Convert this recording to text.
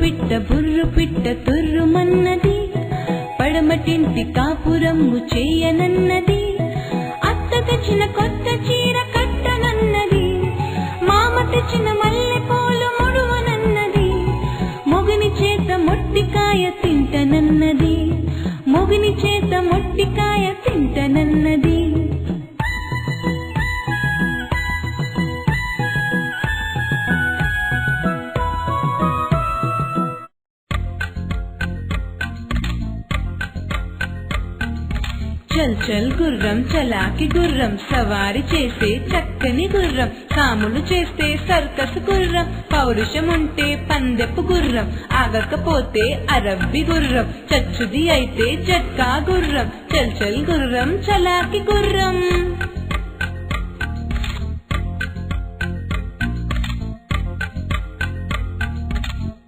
పిట్ట తుర్రుమన్నది పడమటింటి కాపురమ్ము చేయనన్నది. అత్త తెచ్చిన కొత్త చీర కట్టనన్నది. మామ తెచ్చిన మల్లె పూలు ముడువనన్నది. మొగుని చేత మొట్టికాయ తింటనన్నది. చల్ చల్ గుర్రం చలాకి గుర్రం సవారి చేసే చక్కని గుర్రం కాములు చేస్తే సర్కస్ గుర్రం పౌరుషం ఉంటే పందెపు గుర్రం ఆగకపోతే అరబ్బి గుర్రం చచ్చుది అయితే జట్కా గుర్రం చల్ చల్ గుర్రం చలాకి గుర్రం.